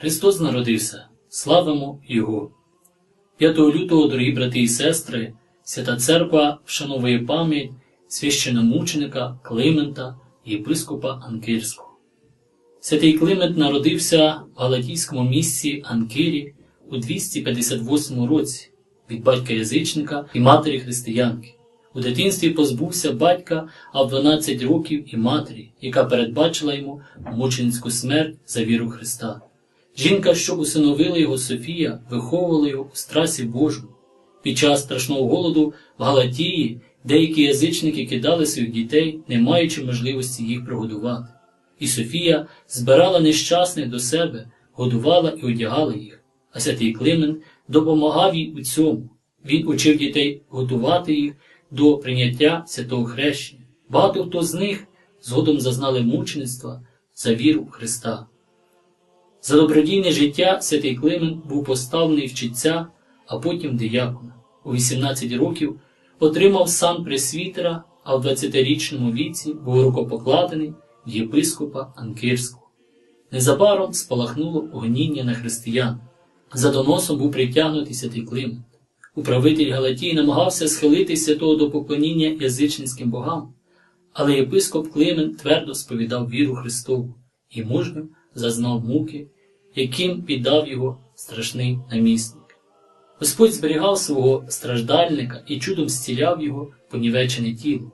Христос народився, славимо Його. 5 лютого, дорогі брати і сестри, Свята Церква вшановує пам'ять священомученика Климента, єпископа Анкирського. Святий Климент народився в галатійському місці Анкирі у 258 році від батька язичника і матері християнки. У дитинстві позбувся батька, а в 12 років і матері, яка передбачила йому мученицьку смерть за віру Христа. Жінка, що усиновила його Софія, виховувала його у страсі Божому. Під час страшного голоду в Галатії деякі язичники кидали своїх дітей, не маючи можливості їх прогодувати. І Софія збирала нещасних до себе, годувала і одягала їх, а святий Климент допомагав їй у цьому. Він учив дітей готувати їх до прийняття святого хрещення. Багато хто з них згодом зазнали мучеництва за віру в Христа. За добродійне життя святий Климент був поставлений в а потім диякона. У 18 років отримав сан пресвітера, а в 20-річному віці був рукопокладений в єпископа Анкирського. Незабаром спалахнуло гоніння на християн. За доносом був притягнутий святий Климент. Управитель Галатії намагався схилити святого до поклоніння язичницьким богам, але єпископ Климент твердо сповідав віру Христову і мужньо зазнав муки, яким піддав його страшний намісник. Господь зберігав свого страждальника і чудом зціляв його понівечене тіло.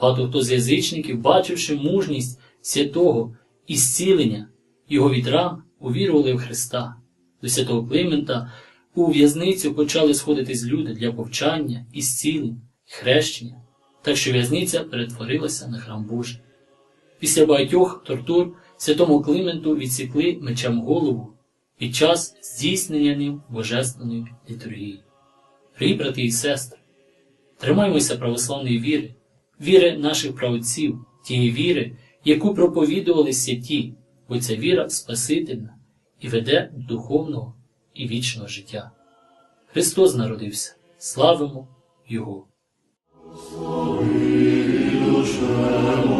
Багато хто з язичників, бачивши мужність святого і зцілення його від увірували в Христа. До святого Климента у в'язницю почали сходитись люди для повчання, і зцілень, хрещення, так що в'язниця перетворилася на храм Божий. Після багатьох тортур святому Клименту відсікли мечем голову під час здійснення ним божественної літургії. Дорогі брати і сестри, тримаймося православної віри, віри наших праотців, тієї віри, яку проповідували святі, бо ця віра спасительна і веде до духовного і вічного життя. Христос народився, славимо Його! Душе моя Господа,